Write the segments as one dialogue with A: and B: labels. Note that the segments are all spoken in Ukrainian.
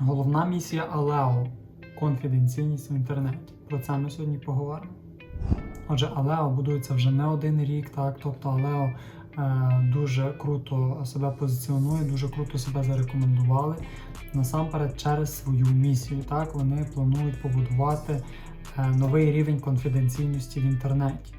A: Головна місія Алео конфіденційність в інтернеті. Про це ми сьогодні поговоримо. Отже, Алео будується вже не один рік, так тобто Алео е, дуже круто себе позиціонує, дуже круто себе зарекомендували. Насамперед через свою місію. Так вони планують побудувати е, новий рівень конфіденційності в інтернеті.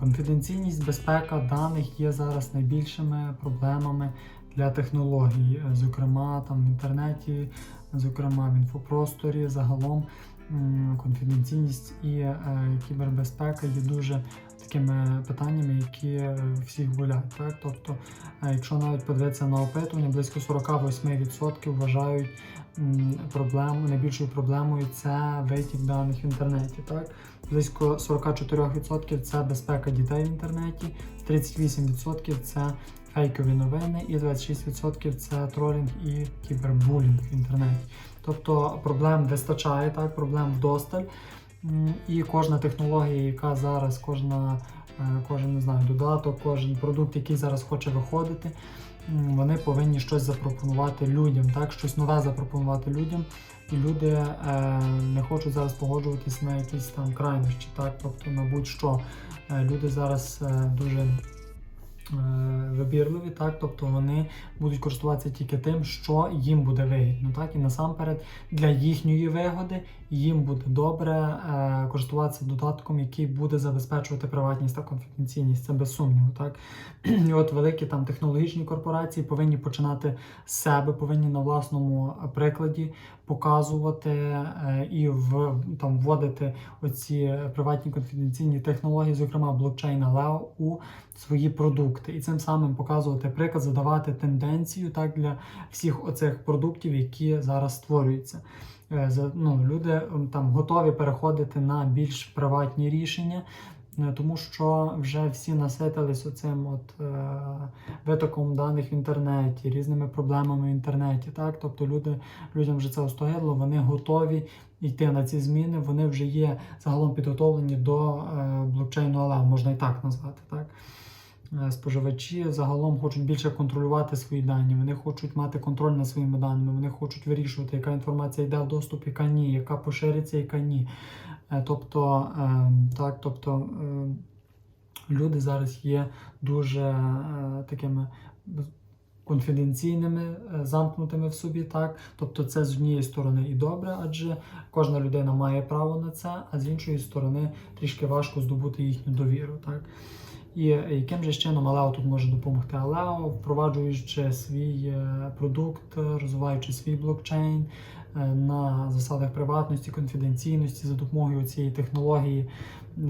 A: Конфіденційність, безпека даних є зараз найбільшими проблемами для технологій, е, зокрема там в інтернеті, зокрема в інфопросторі, загалом конфіденційність і е, кібербезпека є дуже такими питаннями, які е, всіх болять. Так? Тобто, якщо навіть подивитися на опитування, близько 48% вважають проблему, найбільшою проблемою це витік даних в інтернеті. Так? Близько 44% це безпека дітей в інтернеті, 38% це фейкові новини, і 26% це тролінг і кібербулінг в інтернеті. Тобто проблем вистачає, так, проблем вдосталь. І кожна технологія, яка зараз, кожна, е, кожен не знаю, додаток, кожен продукт, який зараз хоче виходити, вони повинні щось запропонувати людям, так, щось нове запропонувати людям. І люди е, не хочуть зараз погоджуватись на якісь там крайнощі, так, тобто на будь-що. Е, люди зараз е, дуже вибірливі, так, тобто вони будуть користуватися тільки тим, що їм буде вигідно. Так? І насамперед для їхньої вигоди їм буде добре е, користуватися додатком, який буде забезпечувати приватність та конфіденційність. Це без сумніву. Так? І от великі там технологічні корпорації повинні починати з себе, повинні на власному прикладі показувати е, і в там вводити оці приватні конфіденційні технології, зокрема блокчейн Leo, у свої продукти, і цим самим показувати приклад, задавати тенденцію так для всіх оцих продуктів, які зараз створюються. Е, Ну, люди там готові переходити на більш приватні рішення. е, Тому що вже всі наситились оцим от е, витоком даних в інтернеті, різними проблемами в інтернеті. Так? Тобто люди, людям вже це остогидло, вони готові йти на ці зміни, вони вже є загалом підготовлені до е, блокчейну Aleo, можна і так назвати. Так? Е, Споживачі загалом хочуть більше контролювати свої дані, вони хочуть мати контроль над своїми даними, вони хочуть вирішувати, яка інформація йде в доступ, яка ні, яка пошириться, яка ні. Е, Тобто, е, так, тобто люди зараз є дуже такими конфіденційними, замкнутими в собі, так. Тобто, це з однієї сторони і добре, адже кожна людина має право на це, а з іншої сторони трішки важко здобути їхню довіру. Так. І е, яким же чином Алео тут може допомогти? Алео, впроваджуючи свій е, продукт, розвиваючи свій блокчейн на засадах приватності, конфіденційності за допомогою цієї технології е,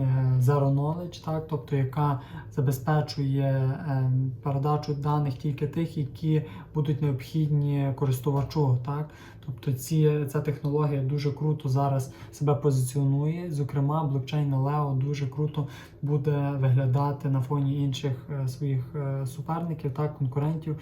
A: Zero Knowledge, так, тобто яка забезпечує е, передачу даних тільки тих, які будуть необхідні користувачу. Так? Тобто ці, ця технологія дуже круто зараз себе позиціонує. Зокрема, блокчейн Leo дуже круто буде виглядати на фоні інших е, своїх е, суперників, так, конкурентів,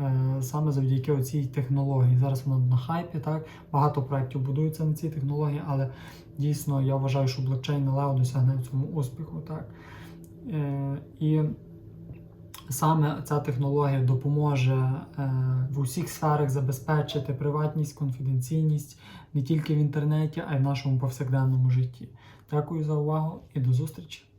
A: е, саме завдяки цій технології. Зараз вона на хайпі, так, багато проєктів будуються на цій технології, але дійсно я вважаю, що блокчейн Leo досягне в цьому успіху. Так. Е, І саме ця технологія допоможе е, в усіх сферах забезпечити приватність, конфіденційність не тільки в інтернеті, а й в нашому повсякденному житті. Дякую за увагу і до зустрічі!